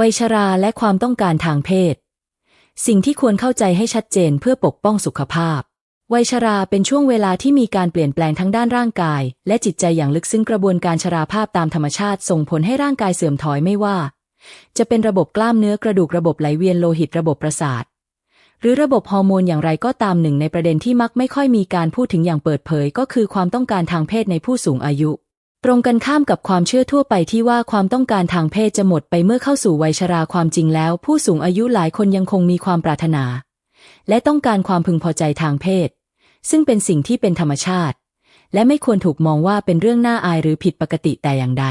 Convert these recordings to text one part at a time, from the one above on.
วัยชราและความต้องการทางเพศ สิ่งที่ควรเข้าใจให้ชัดเจนเพื่อปกป้องสุขภาพ วัยชราเป็นช่วงเวลาที่มีการเปลี่ยนแปลงทั้งด้านร่างกาย และจิตใจอย่างลึกซึ้งกระบวนการชราภาพตามธรรมชาติ ส่งผลให้ร่างกายเสื่อมถอยไม่ว่า จะเป็นระบบกล้ามเนื้อกระดูกระบบไหลเวียนโลหิตระบบประสาท หรือระบบฮอร์โมนอย่างไรก็ตามหนึ่งในประเด็นที่มักไม่ค่อยมีการพูดถึงอย่างเปิดเผย ก็คือความต้องการทางเพศในผู้สูงอายุ ตรงกันข้ามกับความเชื่อทั่วไปที่ว่าความต้องการทางเพศจะหมดไปเมื่อเข้าสู่วัยชราความจริงแล้ว ผู้สูงอายุหลายคนยังคงมีความปรารถนา และต้องการความพึงพอใจทางเพศ ซึ่งเป็นสิ่งที่เป็นธรรมชาติ และไม่ควรถูกมองว่าเป็นเรื่องน่าอายหรือผิดปกติแต่อย่างใด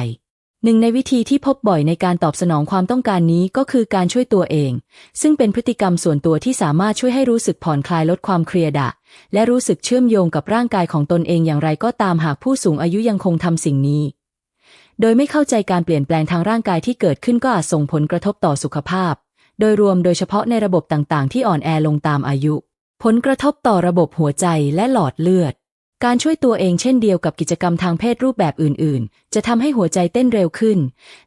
หนึ่งในวิธีที่พบบ่อยในการตอบสนองความต้องการนี้ก็คือการช่วยตัวเอง ซึ่งเป็นพฤติกรรมส่วนตัวที่สามารถช่วยให้รู้สึกผ่อนคลายลดความเครียดและรู้สึกเชื่อมโยงกับร่างกายของตนเองอย่างไรก็ตามหากผู้สูงอายุยังคงทำสิ่งนี้ โดยไม่เข้าใจการเปลี่ยนแปลงทางร่างกายที่เกิดขึ้นก็อาจส่งผลกระทบต่อสุขภาพ โดยรวมโดยเฉพาะในระบบต่างๆ ที่อ่อนแอลงตามอายุ ผลกระทบต่อระบบหัวใจและหลอดเลือด การช่วยตัวเองเช่นเดียวกับกิจกรรมทางเพศรูปแบบอื่น ๆ จะทำให้หัวใจเต้นเร็วขึ้น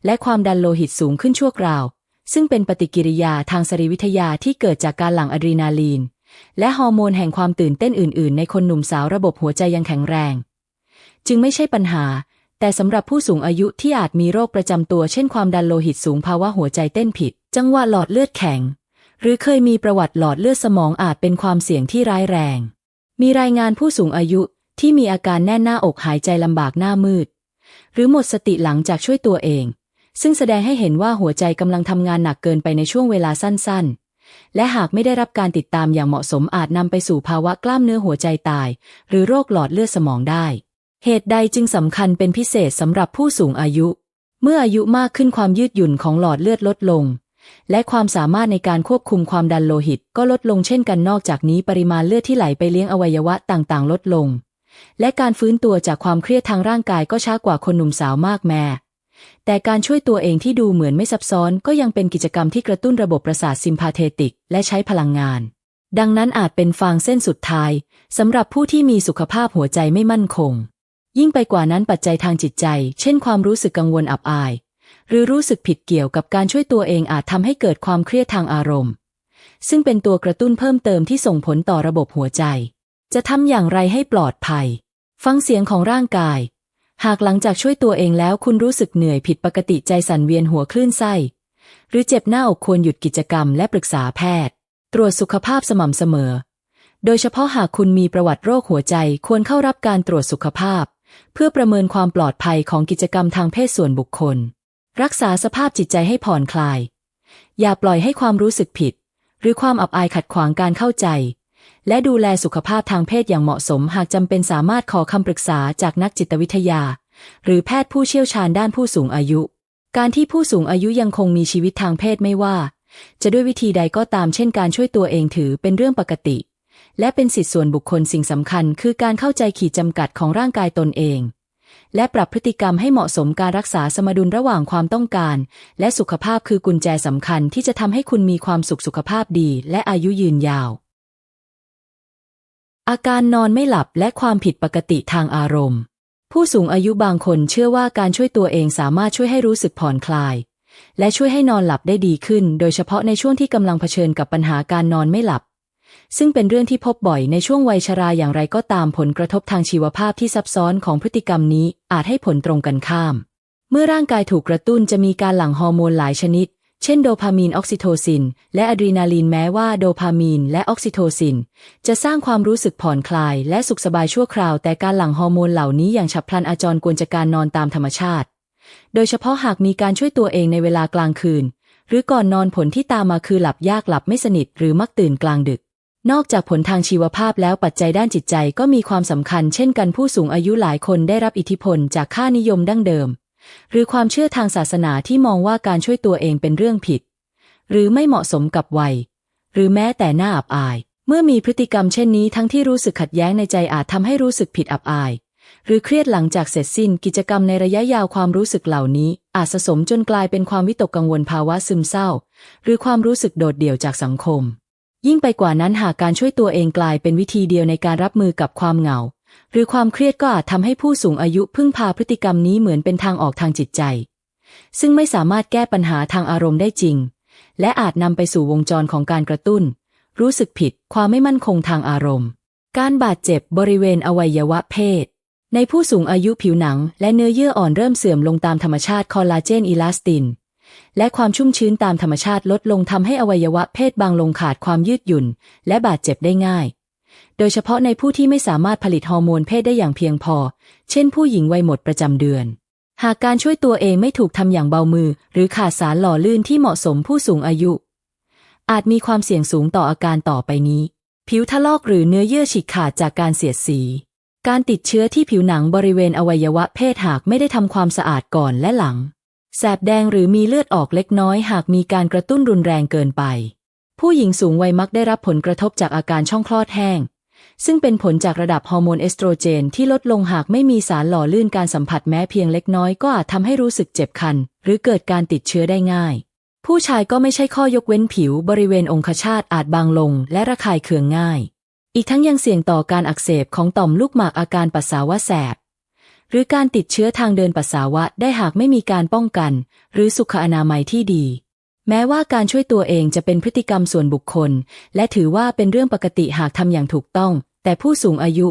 และความดันโลหิตสูงขึ้นชั่วคราว ซึ่งเป็นปฏิกิริยาทางสรีวิทยาที่เกิดจากการหลั่งอะดรีนาลีน และฮอร์โมนแห่งความตื่นเต้นอื่น ๆ ในคนหนุ่มสาวระบบหัวใจยังแข็งแรง จึงไม่ใช่ปัญหา แต่สำหรับผู้สูงอายุที่อาจมีโรคประจำตัว เช่นความดันโลหิตสูงภาวะหัวใจเต้นผิด จังหวะหลอดเลือดแข็ง หรือเคยมีประวัติหลอดเลือดสมองอาจเป็นความเสี่ยงที่ร้ายแรง มีรายงานผู้สูงอายุ ที่มีอาการแน่นหน้าอกหายใจลำบากหน้ามืด หรือหมดสติหลังจากช่วยตัวเอง ซึ่งแสดงให้เห็นว่าหัวใจกำลังทำงานหนักเกินไปในช่วงเวลาสั้นๆ และหากไม่ได้รับการติดตามอย่างเหมาะสมอาจนำไปสู่ภาวะกล้ามเนื้อหัวใจตาย หรือโรคหลอดเลือดสมองได้ เหตุใดจึงสำคัญเป็นพิเศษสำหรับผู้สูงอายุ เมื่ออายุมากขึ้นความยืดหยุ่นของหลอดเลือดลดลงและความสามารถในการควบคุมความดันโลหิตก็ลดลงเช่นกันนอกจากนี้ปริมาณเลือดที่ไหลไปเลี้ยงอวัยวะต่างๆ ลดลง และการฟื้นตัวจากความเครียดทางร่างกายก็ช้ากว่าคนหนุ่มสาวมากแม่แต่การช่วยตัวเองที่ดูเหมือนไม่ซับซ้อนก็ยังเป็นกิจกรรมที่กระตุ้นระบบประสาทซิมพาเทติก และใช้พลังงาน ดังนั้นอาจเป็นฟางเส้นสุดท้ายสำหรับผู้ที่มีสุขภาพหัวใจไม่มั่นคง ยิ่งไปกว่านั้นปัจจัยทางจิตใจ เช่นความรู้สึกกังวลอับอาย หรือรู้สึกผิดเกี่ยวกับการช่วยตัวเองอาจทำให้เกิดความเครียดทางอารมณ์ ซึ่งเป็นตัวกระตุ้นเพิ่มเติมที่ส่งผลต่อระบบหัวใจ จะทำอย่างไรให้ปลอดภัย ฟังเสียงของร่างกาย หากหลังจากช่วยตัวเองแล้วคุณรู้สึกเหนื่อยผิดปกติใจสั่นเวียนหัวคลื่นไส้ หรือเจ็บหน้าอกควรหยุดกิจกรรมและปรึกษาแพทย์ ตรวจสุขภาพสม่ำเสมอ โดยเฉพาะหากคุณมีประวัติโรคหัวใจควรเข้ารับการตรวจสุขภาพ เพื่อประเมินความปลอดภัยของกิจกรรมทางเพศส่วนบุคคล รักษาสภาพจิตใจให้ผ่อนคลาย อย่าปล่อยให้ความรู้สึกผิด หรือความอับอายขัดขวางการเข้าใจ และดูแลสุขภาพทางเพศอย่างเหมาะสม หากจำเป็นสามารถขอคำปรึกษาจากนักจิตวิทยา หรือแพทย์ผู้เชี่ยวชาญด้านผู้สูงอายุ การที่ผู้สูงอายุยังคงมีชีวิตทางเพศไม่ว่า จะด้วยวิธีใดก็ตามเช่นการช่วยตัวเองถือเป็นเรื่องปกติ และเป็นสิทธิส่วนบุคคลสิ่งสำคัญ คือการเข้าใจขีดจำกัดของร่างกายตนเอง และปรับพฤติกรรมให้เหมาะสมการรักษาสมดุลระหว่างความต้องการ และสุขภาพคือกุญแจสำคัญที่จะทำให้คุณมีความสุขสุขภาพดี และอายุยืนยาว อาการนอนไม่หลับและความผิดปกติทางอารมณ์ ผู้สูงอายุบางคนเชื่อว่าการช่วยตัวเองสามารถช่วยให้รู้สึกผ่อนคลาย และช่วยให้นอนหลับได้ดีขึ้น โดยเฉพาะในช่วงที่กำลังเผชิญกับปัญหาการนอนไม่หลับ ซึ่งเป็นเรื่องที่พบบ่อยในช่วงวัยชราอย่างไรก็ตามผลกระทบทางชีวภาพที่ซับซ้อนของพฤติกรรมนี้อาจให้ผลตรงกันข้าม เมื่อร่างกายถูกกระตุ้นจะมีการหลั่งฮอร์โมนหลายชนิด เช่นโดพามีนออกซิโทซิน และอะดรีนาลีนแม้ว่าโดพามีนและออกซิโทซิน จะสร้างความรู้สึกผ่อนคลาย และสุขสบายชั่วคราว แต่การหลั่งฮอร์โมนเหล่านี้อย่างฉับพลันอาจรกวนจากการนอนตามธรรมชาติ โดยเฉพาะหากมีการช่วยตัวเองในเวลากลางคืน หรือก่อนนอนผลที่ตามมาคือหลับยากหลับไม่สนิทหรือมักตื่นกลางดึกนอกจากผลทางชีวภาพแล้วปัจจัยด้านจิตใจก็มีความสำคัญเช่นกันผู้สูงอายุหลายคนได้รับอิทธิพลจากค่านิยมดั้งเดิม หรือความเชื่อทางศาสนาที่มองว่าการช่วยตัวเองเป็นเรื่องผิด หรือไม่เหมาะสมกับวัย หรือแม้แต่หน้าอับอาย เมื่อมีพฤติกรรมเช่นนี้ทั้งที่รู้สึกขัดแย้งในใจอาจทำให้รู้สึกผิดอับอาย หรือเครียดหลังจากเสร็จสิ้นกิจกรรมในระยะยาวความรู้สึกเหล่านี้ อาจสะสมจนกลายเป็นความวิตกกังวลภาวะซึมเศร้า หรือความรู้สึกโดดเดี่ยวจากสังคม ยิ่งไปกว่านั้นหากการช่วยตัวเองกลายเป็นวิธีเดียวในการรับมือกับความเหงา หรือความเครียดก็อาจทำให้ผู้สูงอายุพึ่งพาพฤติกรรมนี้เหมือนเป็นทางออกทางจิตใจ ซึ่งไม่สามารถแก้ปัญหาทางอารมณ์ได้จริง และอาจนำไปสู่วงจรของการกระตุ้น รู้สึกผิด ความไม่มั่นคงทางอารมณ์ การบาดเจ็บบริเวณอวัยวะเพศ ในผู้สูงอายุผิวหนัง และเนื้อเยื่ออ่อนเริ่มเสื่อมลงตามธรรมชาติคอลลาเจนอิลาสติน และความชุ่มชื้นตามธรรมชาติลดลงทำให้อวัยวะเพศบางลงขาดความยืดหยุ่น และบาดเจ็บได้ง่าย โดยเฉพาะในผู้ที่ไม่สามารถผลิตฮอร์โมนเพศได้อย่างเพียงพอ เช่นผู้หญิงวัยหมดประจำเดือน หากการช่วยตัวเองไม่ถูกทำอย่างเบามือ หรือขาดสารหล่อลื่นที่เหมาะสมผู้สูงอายุ อาจมีความเสี่ยงสูงต่ออาการต่อไปนี้ ผิวทะลอกหรือเนื้อเยื่อฉีกขาดจากการเสียดสี การติดเชื้อที่ผิวหนังบริเวณอวัยวะเพศหากไม่ได้ทำความสะอาดก่อนและหลัง แสบแดงหรือมีเลือดออกเล็กน้อย หากมีการกระตุ้นรุนแรงเกินไป ผู้หญิงสูงวัยมักได้รับผลกระทบจากอาการช่องคลอดแห้ง ซึ่งเป็นผลจากระดับฮอร์โมนเอสโตรเจนที่ลดลงหากไม่มีสารหล่อลื่นการสัมผัสแม้เพียงเล็กน้อยก็อาจทำให้รู้สึกเจ็บคัน หรือเกิดการติดเชื้อได้ง่าย ผู้ชายก็ไม่ใช่ข้อยกเว้นผิวบริเวณองคชาตอาจบางลง และระคายเคืองง่าย อีกทั้งยังเสี่ยงต่อการอักเสบของต่อมลูกหมากอาการปัสสาวะแสบ หรือการติดเชื้อทางเดินปัสสาวะได้หากไม่มีการป้องกัน หรือสุขอนามัยที่ดีแม้ว่าการช่วยตัวเองจะเป็นพฤติกรรมส่วนบุคคล และถือว่าเป็นเรื่องปกติหากทำอย่างถูกต้อง แต่ผู้สูงอายุ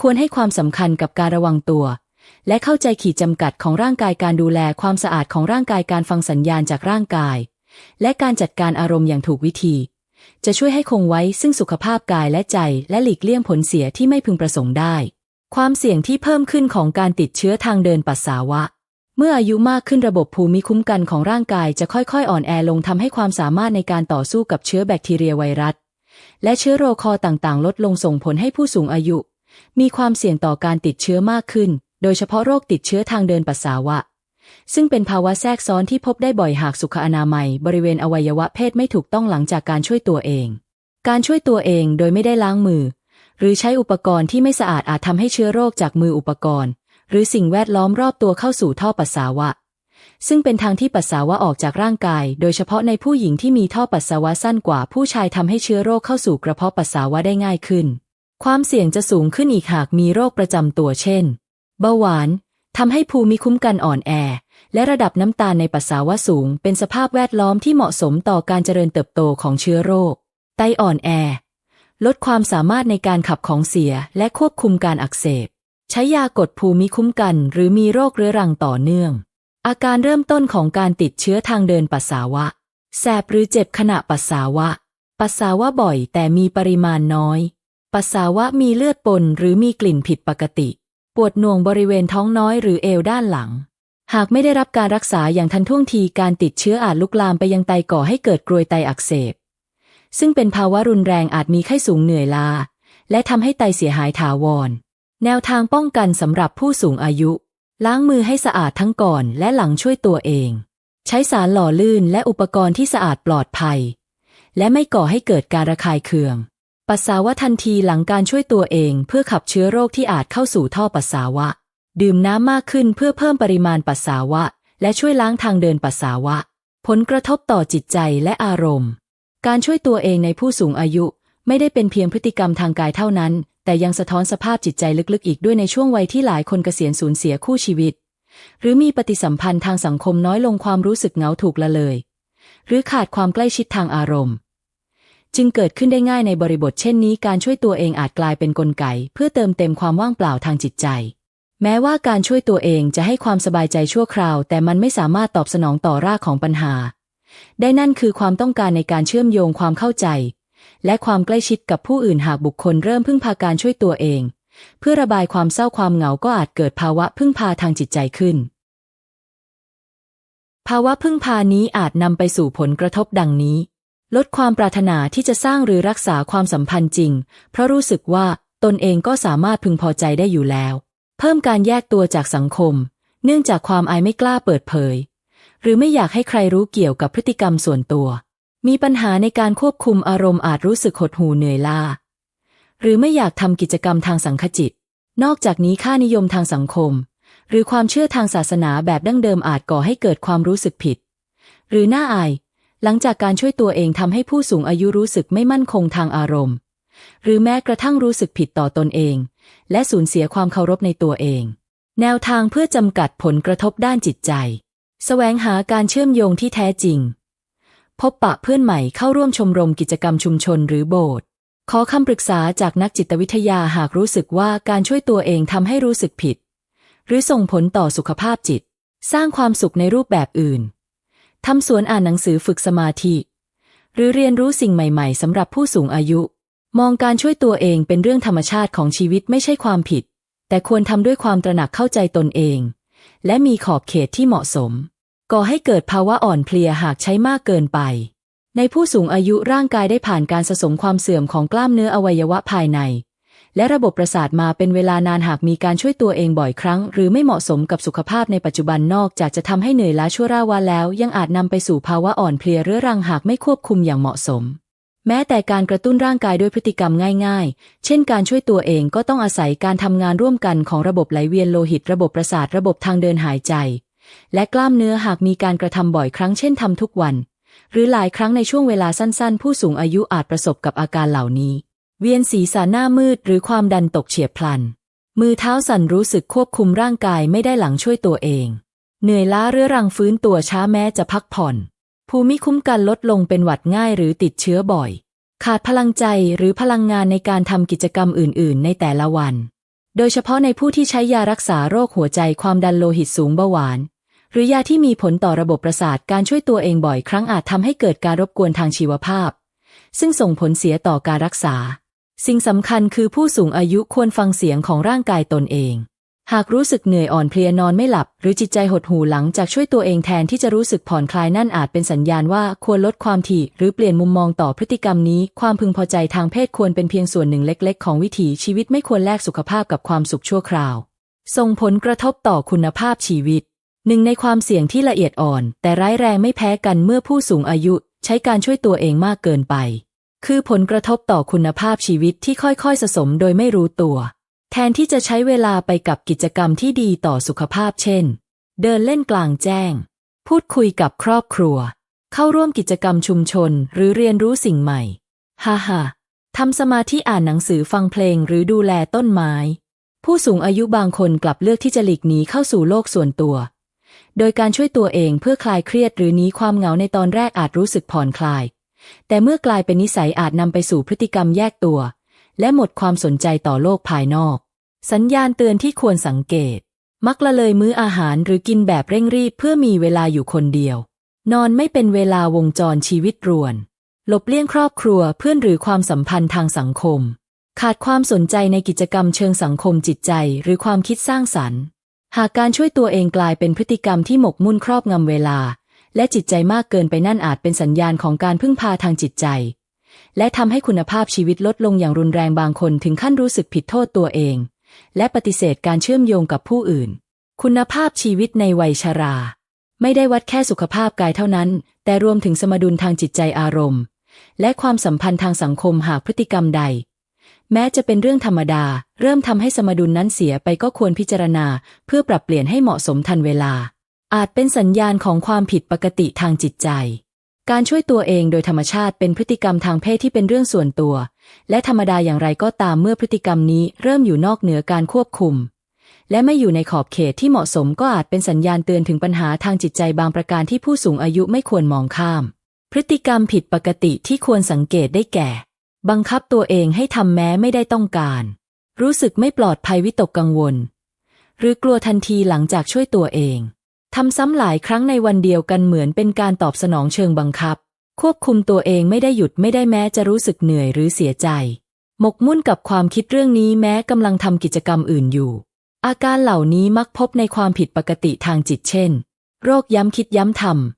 ควรให้ความสำคัญกับการระวังตัว และเข้าใจขีดจำกัดของร่างกายการดูแลความสะอาดของร่างกายการฟังสัญญาณจากร่างกาย และการจัดการอารมณ์อย่างถูกวิธี จะช่วยให้คงไว้ซึ่งสุขภาพกายและใจและหลีกเลี่ยงผลเสียที่ไม่พึงประสงค์ได้ ความเสี่ยงที่เพิ่มขึ้นของการติดเชื้อทางเดินปัสสาวะเมื่ออายุมากขึ้นระบบภูมิคุ้มกันของร่างกายจะค่อยๆ อ่อนแอลงทำให้ความสามารถในการต่อสู้กับเชื้อแบคทีเรียไวรัส และเชื้อโรคอต่างๆ ลดลงส่งผลให้ผู้สูงอายุ มีความเสี่ยงต่อการติดเชื้อมากขึ้น โดยเฉพาะโรคติดเชื้อทางเดินปัสสาวะ ซึ่งเป็นภาวะแทรกซ้อนที่พบได้บ่อยหากสุขอนามัย บริเวณอวัยวะเพศไม่ถูกต้องหลังจากการช่วยตัวเอง การช่วยตัวเองโดยไม่ได้ล้างมือ หรือใช้อุปกรณ์ที่ไม่สะอาดอาจทำให้เชื้อโรคจากมืออุปกรณ์ หรือสิ่งแวดล้อมรอบตัวเข้าสู่ท่อปัสสาวะ ซึ่งเป็นทางที่ปัสสาวะออกจากร่างกาย โดยเฉพาะในผู้หญิงที่มีท่อปัสสาวะสั้นกว่าผู้ชายทำให้เชื้อโรคเข้าสู่กระเพาะปัสสาวะได้ง่ายขึ้น ความเสี่ยงจะสูงขึ้นอีกหากมีโรคประจำตัวเช่น เบาหวานทำให้ภูมิคุ้มกันอ่อนแอ และระดับน้ำตาลในปัสสาวะสูง เป็นสภาพแวดล้อมที่เหมาะสมต่อการเจริญเติบโตของเชื้อโรค ไตอ่อนแอ ลดความสามารถในการขับของเสียและควบคุมการอักเสบ ใช้ยากดภูมิคุ้มกัน หรือมีโรคเรื้อรังต่อเนื่อง อาการเริ่มต้นของการติดเชื้อทางเดินปัสสาวะ แสบหรือเจ็บขณะปัสสาวะ ปัสสาวะบ่อยแต่มีปริมาณน้อย ปัสสาวะมีเลือดปนหรือมีกลิ่นผิดปกติ ปวดหน่วงบริเวณท้องน้อยหรือเอวด้านหลัง หากไม่ได้รับการรักษาอย่างทันท่วงทีการติดเชื้ออาจลุกลามไปยังไตก่อให้เกิดกรวยไตอักเสบ ซึ่งเป็นภาวะรุนแรงอาจมีไข้สูงเหนื่อยล้าและทำให้ไตเสียหายถาวร แนวทางป้องกันสำหรับผู้สูงอายุ ล้างมือให้สะอาดทั้งก่อนและหลังช่วยตัวเอง ใช้สารหล่อลื่นและอุปกรณ์ที่สะอาดปลอดภัย และไม่ก่อให้เกิดการระคายเคือง ปัสสาวะทันทีหลังการช่วยตัวเองเพื่อขับเชื้อโรคที่อาจเข้าสู่ท่อปัสสาวะ ดื่มน้ำมากขึ้นเพื่อเพิ่มปริมาณปัสสาวะ และช่วยล้างทางเดินปัสสาวะ ผลกระทบต่อจิตใจและอารมณ์ การช่วยตัวเองในผู้สูงอายุไม่ได้เป็นเพียงพฤติกรรมทางกายเท่านั้น แต่ยังสะท้อนสภาพจิตใจลึกๆ อีกด้วยในช่วงวัยที่หลายคนเกษียณสูญเสียคู่ชีวิต หรือมีปฏิสัมพันธ์ทางสังคมน้อยลงความรู้สึกเหงาถูกละเลย หรือขาดความใกล้ชิดทางอารมณ์ จึงเกิดขึ้นได้ง่ายในบริบทเช่นนี้การช่วยตัวเองอาจกลายเป็นนกลไก เพื่อเติมเต็มความว่างเปล่าทางจิตใจ แม้ว่าการช่วยตัวเองจะให้ความสบายใจชั่วคราว แต่มันไม่สามารถตอบสนองต่อรากของปัญหา ได้นั่นคือความต้องการในการเชื่อมโยงความเข้าใจ และความใกล้ชิดกับผู้อื่นหากบุคคลเริ่มพึ่งพาการช่วยตัวเอง เพื่อระบายความเศร้าความเหงาก็อาจเกิดภาวะพึ่งพาทางจิตใจขึ้น ภาวะพึ่งพานี้อาจนำไปสู่ผลกระทบดังนี้ ลดความปรารถนาที่จะสร้างหรือรักษาความสัมพันธ์จริง เพราะรู้สึกว่าตนเองก็สามารถพึงพอใจได้อยู่แล้ว เพิ่มการแยกตัวจากสังคม เนื่องจากความอายไม่กล้าเปิดเผย หรือไม่อยากให้ใครรู้เกี่ยวกับพฤติกรรมส่วนตัว มีปัญหาในการควบคุมอารมณ์อาจรู้สึกหดหู่เหนื่อยล้าหรือไม่อยากทำกิจกรรมทางสังคจิต นอกจากนี้ค่านิยมทางสังคม หรือความเชื่อทางศาสนาแบบดั้งเดิมอาจก่อให้เกิดความรู้สึกผิด หรือน่าอาย หลังจากการช่วยตัวเองทำให้ผู้สูงอายุรู้สึกไม่มั่นคงทางอารมณ์ หรือแม้กระทั่งรู้สึกผิดต่อตนเอง และสูญเสียความเคารพในตัวเอง แนวทางเพื่อจำกัดผลกระทบด้านจิตใจ แสวงหาการเชื่อมโยงที่แท้จริง พบปะเพื่อนใหม่เข้าร่วมชมรมกิจกรรมชุมชนหรือโบสถ์ขอคำปรึกษาจากนักจิตวิทยาหากรู้สึกว่าการช่วยตัวเองทำให้รู้สึกผิด หรือส่งผลต่อสุขภาพจิต สร้างความสุขในรูปแบบอื่นทำสวนอ่านหนังสือฝึกสมาธิ หรือเรียนรู้สิ่งใหม่ๆสำหรับผู้สูงอายุ มองการช่วยตัวเองเป็นเรื่องธรรมชาติของชีวิตไม่ใช่ความผิด แต่ควรทำด้วยความตระหนักเข้าใจตนเอง และมีขอบเขตที่เหมาะสม ก่อให้เกิดภาวะอ่อนเพลียหากใช้มากเกินไป ในผู้สูงอายุร่างกายได้ผ่านการสะสมความเสื่อมของกล้ามเนื้ออวัยวะภายใน และระบบประสาทมาเป็นเวลานานหากมีการช่วยตัวเองบ่อยครั้ง หรือไม่เหมาะสมกับสุขภาพในปัจจุบันนอกจากจะทำให้เหนื่อยล้าชั่วร่าวาแล้ว ยังอาจนำไปสู่ภาวะอ่อนเพลียเรื้อรังหากไม่ควบคุมอย่างเหมาะสมแม้แต่การกระตุ้นร่างกายด้วยพฤติกรรมง่าย ๆ เช่นการช่วยตัวเองก็ต้องอาศัยการทำงานร่วมกันของระบบไหลเวียนโลหิตระบบประสาทระบบทางเดินหายใจ และกล้ามเนื้อหากมีการกระทำบ่อยครั้งเช่นทำทุกวัน หรือหลายครั้งในช่วงเวลาสั้นๆ ผู้สูงอายุอาจประสบกับอาการเหล่านี้ เวียนศีรษะหน้ามืดหรือความดันตกเฉียบพลัน มือเท้าสั่นรู้สึกควบคุมร่างกายไม่ได้หลังช่วยตัวเอง เหนื่อยล้าเรื้อรังฟื้นตัวช้าแม้จะพักผ่อน ภูมิคุ้มกันลดลงเป็นหวัดง่ายหรือติดเชื้อบ่อย ขาดพลังใจหรือพลังงานในการทำกิจกรรมอื่น ๆ ในแต่ละวันโดยเฉพาะในผู้ที่ใช้ยารักษาโรคหัวใจความดันโลหิตสูงเบาหวาน หรือยาที่มีผลต่อระบบประสาทการช่วยตัวเองบ่อยครั้งอาจทำให้เกิดการรบกวนทางชีวภาพ ซึ่งส่งผลเสียต่อการรักษา สิ่งสำคัญคือผู้สูงอายุควรฟังเสียงของร่างกายตนเอง หากรู้สึกเหนื่อยอ่อนเพลียนอนไม่หลับ หรือจิตใจหดหู่หลังจากช่วยตัวเองแทนที่จะรู้สึกผ่อนคลายนั่นอาจเป็นสัญญาณว่าควรลดความถี่ หรือเปลี่ยนมุมมองต่อพฤติกรรมนี้ ความพึงพอใจทางเพศควรเป็นเพียงส่วนหนึ่งเล็ก ๆ ของวิถีชีวิตไม่ควรแลกสุขภาพกับความสุขชั่วคราว ส่งผลกระทบต่อคุณภาพชีวิต หนึ่งในความเสี่ยงที่ละเอียดอ่อน แต่ร้ายแรงไม่แพ้กันเมื่อผู้สูงอายุ ใช้การช่วยตัวเองมากเกินไป คือผลกระทบต่อคุณภาพชีวิตที่ค่อยๆสะสมโดยไม่รู้ตัว แทนที่จะใช้เวลาไปกับกิจกรรมที่ดีต่อสุขภาพเช่น เดินเล่นกลางแจ้ง พูดคุยกับครอบครัว เข้าร่วมกิจกรรมชุมชนหรือเรียนรู้สิ่งใหม่ฮ่าฮ่าทำสมาธิอ่านหนังสือฟังเพลงหรือดูแลต้นไม้ ผู้สูงอายุบางคนกลับเลือกที่จะหลีกหนีเข้าสู่โลกส่วนตัว โดยการช่วยตัวเองเพื่อคลายเครียดหรือนีความเหงาในตอนแรกอาจรู้สึกผ่อนคลาย แต่เมื่อกลายเป็นนิสัยอาจนำไปสู่พฤติกรรมแยกตัว และหมดความสนใจต่อโลกภายนอก สัญญาณเตือนที่ควรสังเกต มักละเลยมื้ออาหารหรือกินแบบเร่งรีบเพื่อมีเวลาอยู่คนเดียว นอนไม่เป็นเวลาวงจรชีวิตรวน หลบเลี่ยงครอบครัวเพื่อนหรือความสัมพันธ์ทางสังคม ขาดความสนใจในกิจกรรมเชิงสังคมจิตใจหรือความคิดสร้างสรรค์ หากการช่วยตัวเองกลายเป็นพฤติกรรมที่หมกมุ่นครอบงำเวลา และจิตใจมากเกินไปนั่นอาจเป็นสัญญาณของการพึ่งพาทางจิตใจ และทำให้คุณภาพชีวิตลดลงอย่างรุนแรงบางคนถึงขั้นรู้สึกผิดโทษตัวเอง และปฏิเสธการเชื่อมโยงกับผู้อื่น คุณภาพชีวิตในวัยชรา ไม่ได้วัดแค่สุขภาพกายเท่านั้น แต่รวมถึงสมดุลทางจิตใจอารมณ์ และความสัมพันธ์ทางสังคมหากพฤติกรรมใด แม้จะเป็นเรื่องธรรมดา เริ่มทำให้สมดุลนั้นเสียไปก็ควรพิจารณา เพื่อปรับเปลี่ยนให้เหมาะสมทันเวลา อาจเป็นสัญญาณของความผิดปกติทางจิตใจ การช่วยตัวเองโดยธรรมชาติเป็นพฤติกรรมทางเพศที่เป็นเรื่องส่วนตัว และธรรมดาอย่างไรก็ตามเมื่อพฤติกรรมนี้เริ่มอยู่นอกเหนือการควบคุม และไม่อยู่ในขอบเขตที่เหมาะสมก็อาจเป็นสัญญาณเตือนถึงปัญหาทางจิตใจบางประการที่ผู้สูงอายุไม่ควรมองข้าม พฤติกรรมผิดปกติที่ควรสังเกตได้แก่ บังคับตัวเองให้ทำแม้ไม่ได้ต้องการ รู้สึกไม่ปลอดภัยวิตกกังวล หรือกลัวทันทีหลังจากช่วยตัวเองทำซ้ำหลายครั้งในวันเดียวกันเหมือนเป็นการตอบสนองเชิงบังคับ ควบคุมตัวเองไม่ได้หยุดไม่ได้แม้จะรู้สึกเหนื่อยหรือเสียใจ หมกมุ่นกับความคิดเรื่องนี้แม้กำลังทำกิจกรรมอื่นอยู่ อาการเหล่านี้มักพบในความผิดปกติทางจิตเช่น โรคย้ำคิดย้ำทำ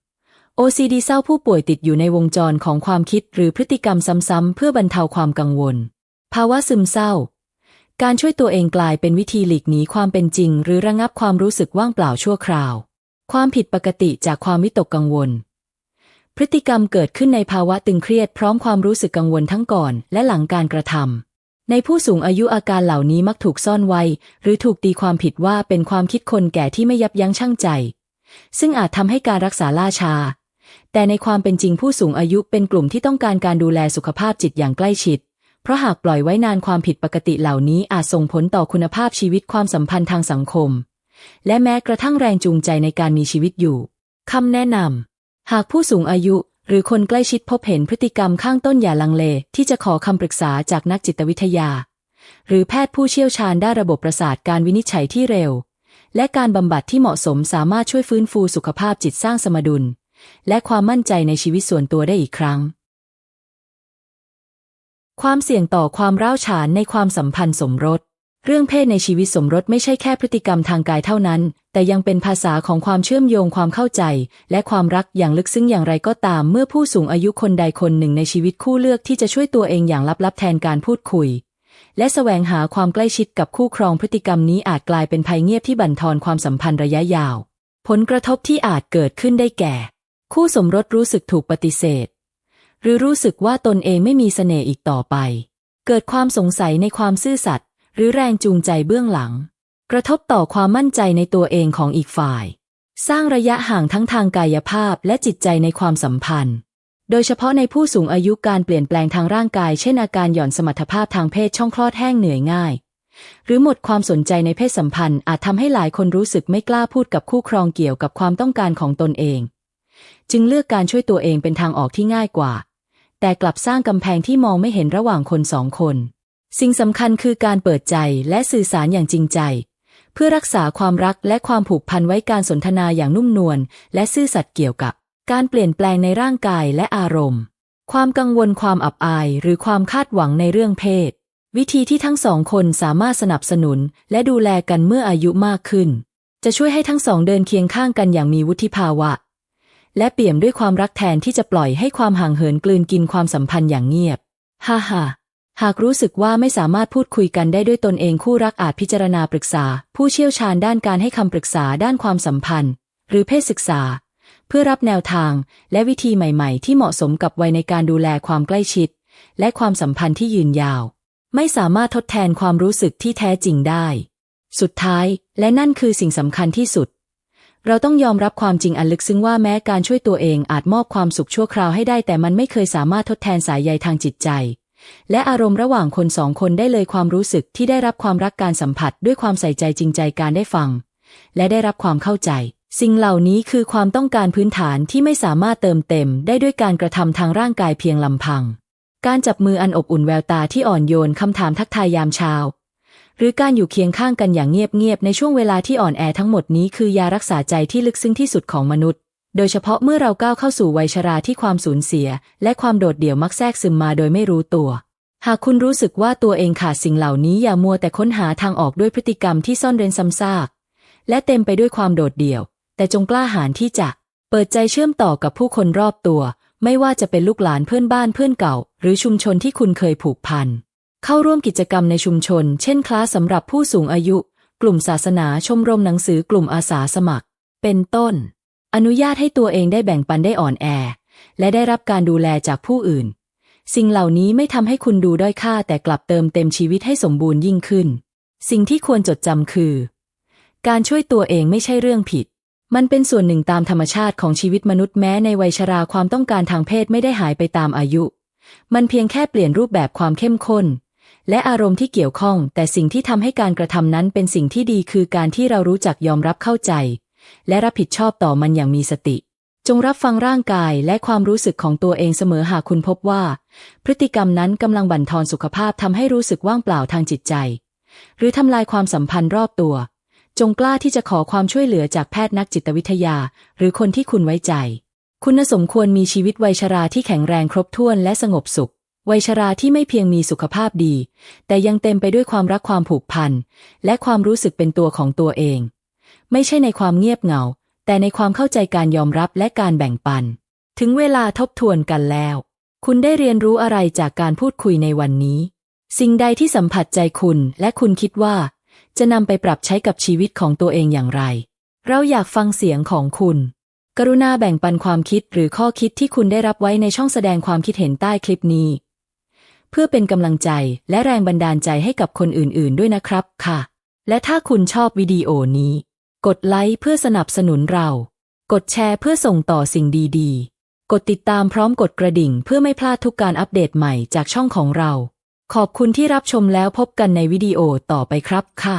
OCD เศร้าผู้ป่วยติดอยู่ในวงจรของความคิดหรือพฤติกรรมซ้ำๆเพื่อบรรเทาความกังวล ภาวะซึมเศร้า การช่วยตัวเองกลายเป็นวิธีหลีกหนีความเป็นจริง หรือระงับความรู้สึกว่างเปล่าชั่วคราว ความผิดปกติจากความวิตกกังวล พฤติกรรมเกิดขึ้นในภาวะตึงเครียดพร้อมความรู้สึกกังวลทั้งก่อน และหลังการกระทำในผู้สูงอายุอาการเหล่านี้มักถูกซ่อนไว้ หรือถูกตีความผิดว่าเป็นความคิดคนแก่ที่ไม่ยับยั้งชั่งใจ ซึ่งอาจทำให้การรักษาล่าช้า แต่ในความเป็นจริงผู้สูงอายุเป็นกลุ่มที่ต้องการการดูแลสุขภาพจิตอย่างใกล้ชิด เพราะหากปล่อยไว้นานความผิดปกติเหล่านี้อาจส่งผลต่อคุณภาพชีวิตความสัมพันธ์ทางสังคม และแม้กระทั่งแรงจูงใจในการมีชีวิตอยู่คำแนะนำหากผู้สูงอายุหรือคนใกล้ชิดพบเห็นพฤติกรรมข้างต้นอย่าลังเล ที่จะขอคำปรึกษาจากนักจิตวิทยา หรือแพทย์ผู้เชี่ยวชาญด้านระบบประสาทการวินิจฉัยที่เร็ว และการบำบัดที่เหมาะสมสามารถช่วยฟื้นฟูสุขภาพจิตสร้างสมดุล และความมั่นใจในชีวิตส่วนตัวได้อีกครั้ง ความเสี่ยงต่อความร้าวฉานในความสัมพันธ์สมรส เรื่องเพศในชีวิตสมรสไม่ใช่แค่พฤติกรรมทางกายเท่านั้น แต่ยังเป็นภาษาของความเชื่อมโยงความเข้าใจ และความรักอย่างลึกซึ้งอย่างไรก็ตาม เมื่อผู้สูงอายุคนใดคนหนึ่งในชีวิตคู่เลือกที่จะช่วยตัวเองอย่างลับๆแทนการพูดคุยและแสวงหาความใกล้ชิดกับคู่ครองพฤติกรรมนี้อาจกลายเป็นภัยเงียบที่บั่นทอนความสัมพันธ์ระยะยาว ผลกระทบที่อาจเกิดขึ้นได้แก่ คู่สมรสรู้สึกถูกปฏิเสธ หรือรู้สึกว่าตนเองไม่มีเสน่ห์อีกต่อไป เกิดความสงสัยในความซื่อสัตย์หรือแรงจูงใจเบื้องหลัง กระทบต่อความมั่นใจในตัวเองของอีกฝ่าย สร้างระยะห่างทั้งทางกายภาพและจิตใจในความสัมพันธ์ โดยเฉพาะในผู้สูงอายุการเปลี่ยนแปลงทางร่างกาย เช่นอาการหย่อนสมรรถภาพทางเพศช่องคลอดแห้งเหนื่อยง่าย หรือหมดความสนใจในเพศสัมพันธ์อาจทำให้หลายคนรู้สึกไม่กล้าพูดกับคู่ครองเกี่ยวกับความต้องการของตนเอง จึงเลือกการช่วยตัวเองเป็นทางออกที่ง่ายกว่า แต่กลับสร้างกำแพงที่มองไม่เห็นระหว่างคนสองคน สิ่งสำคัญคือการเปิดใจและสื่อสารอย่างจริงใจ เพื่อรักษาความรักและความผูกพันไว้การสนทนาอย่างนุ่มนวลและซื่อสัตย์เกี่ยวกับ การเปลี่ยนแปลงในร่างกายและอารมณ์ ความกังวลความอับอาย หรือความคาดหวังในเรื่องเพศ วิธีที่ทั้งสองคนสามารถสนับสนุน และดูแลกันเมื่ออายุมากขึ้นจะช่วยให้ทั้งสองเดินเคียงข้างกันอย่างมีวุฒิภาวะ และเปี่ยมด้วยความรักแทนที่จะปล่อยให้ความห่างเหินกลืนกินความสัมพันธ์อย่างเงียบ ฮ่าฮ่าหากรู้สึกว่าไม่สามารถพูดคุยกันได้ด้วยตนเองคู่รักอาจพิจารณาปรึกษา ผู้เชี่ยวชาญด้านการให้คำปรึกษาด้านความสัมพันธ์ หรือเพศศึกษา เพื่อรับแนวทาง และวิธีใหม่ๆ ที่เหมาะสมกับวัยในการดูแลความใกล้ชิด และความสัมพันธ์ที่ยืนยาว ไม่สามารถทดแทนความรู้สึกที่แท้จริงได้ สุดท้าย และนั่นคือสิ่งสำคัญที่สุด เราต้องยอมรับความจริงอันลึกซึ้งว่าแม้การช่วยตัวเองอาจมอบความสุขชั่วคราวให้ได้ แต่มันไม่เคยสามารถทดแทนสายใยทางจิตใจ และอารมณ์ระหว่างคนสองคนได้เลยความรู้สึกที่ได้รับความรักการสัมผัสด้วยความใส่ใจจริงใจการได้ฟัง และได้รับความเข้าใจ สิ่งเหล่านี้คือความต้องการพื้นฐานที่ไม่สามารถเติมเต็ม ได้ด้วยการกระทำทางร่างกายเพียงลำพัง การจับมืออันอบอุ่นแววตาที่อ่อนโยนคำถามทักทายยามเช้า หรือการอยู่เคียงข้างกันอย่างเงียบๆในช่วงเวลาที่อ่อนแอทั้งหมดนี้คือยารักษาใจที่ลึกซึ้งที่สุดของมนุษย์ โดยเฉพาะเมื่อเราก้าวเข้าสู่วัยชราที่ความสูญเสีย และความโดดเดี่ยวมักแทรกซึมมาโดยไม่รู้ตัว หากคุณรู้สึกว่าตัวเองขาดสิ่งเหล่านี้อย่ามัวแต่ค้นหาทางออกด้วยพฤติกรรมที่ซ่อนเร้นซ้ำซาก และเต็มไปด้วยความโดดเดี่ยว แต่จงกล้าหาญที่จะเปิดใจเชื่อมต่อกับผู้คนรอบตัว ไม่ว่าจะเป็นลูกหลานเพื่อนบ้านเพื่อนเก่า หรือชุมชนที่คุณเคยผูกพัน เข้าร่วมกิจกรรมในชุมชน เช่นคลาสสำหรับผู้สูงอายุ กลุ่มศาสนาชมรมหนังสือกลุ่มอาสาสมัคร เป็นต้น อนุญาตให้ตัวเองได้แบ่งปันได้อ่อนแอ และได้รับการดูแลจากผู้อื่น สิ่งเหล่านี้ไม่ทำให้คุณดูด้อยค่าแต่กลับเติมเต็มชีวิตให้สมบูรณ์ยิ่งขึ้น สิ่งที่ควรจดจำคือ การช่วยตัวเองไม่ใช่เรื่องผิดมันเป็นส่วนหนึ่งตามธรรมชาติของชีวิตมนุษย์แม้ในวัยชราความต้องการทางเพศไม่ได้หายไปตามอายุ มันเพียงแค่เปลี่ยนรูปแบบความเข้มข้น และอารมณ์ที่เกี่ยวข้อง แต่สิ่งที่ทำให้การกระทำนั้นเป็นสิ่งที่ดีคือการที่เรารู้จักยอมรับเข้าใจ และรับผิดชอบต่อมันอย่างมีสติ จงรับฟังร่างกายและความรู้สึกของตัวเองเสมอหากคุณพบว่า พฤติกรรมนั้นกำลังบั่นทอนสุขภาพทำให้รู้สึกว่างเปล่าทางจิตใจ หรือทำลายความสัมพันธ์รอบตัว จงกล้าที่จะขอความช่วยเหลือจากแพทย์นักจิตวิทยา หรือคนที่คุณไว้ใจ คุณสมควรมีชีวิตวัยชราที่แข็งแรงครบถ้วนและสงบสุข วัยชราที่ไม่เพียงมีสุขภาพดี แต่ยังเต็มไปด้วยความรักความผูกพัน และความรู้สึกเป็นตัวของตัวเอง ไม่ใช่ในความเงียบเหงา แต่ในความเข้าใจการยอมรับและการแบ่งปัน ถึงเวลาทบทวนกันแล้ว คุณได้เรียนรู้อะไรจากการพูดคุยในวันนี้ สิ่งใดที่สัมผัสใจคุณและคุณคิดว่า จะนำไปปรับใช้กับชีวิตของตัวเองอย่างไร เราอยากฟังเสียงของคุณกรุณาแบ่งปันความคิดหรือข้อคิดที่คุณได้รับไว้ในช่องแสดงความคิดเห็นใต้คลิปนี้ เพื่อเป็นกำลังใจและแรงบันดาลใจให้กับคนอื่นๆ ด้วยนะครับค่ะ และถ้าคุณชอบวิดีโอนี้ กดไลค์เพื่อสนับสนุนเรา กดแชร์เพื่อส่งต่อสิ่งดีๆ กดติดตามพร้อมกดกระดิ่ง เพื่อไม่พลาดทุกการอัปเดตใหม่จากช่องของเรา ขอบคุณที่รับชมแล้วพบกันในวิดีโอต่อไปครับค่ะ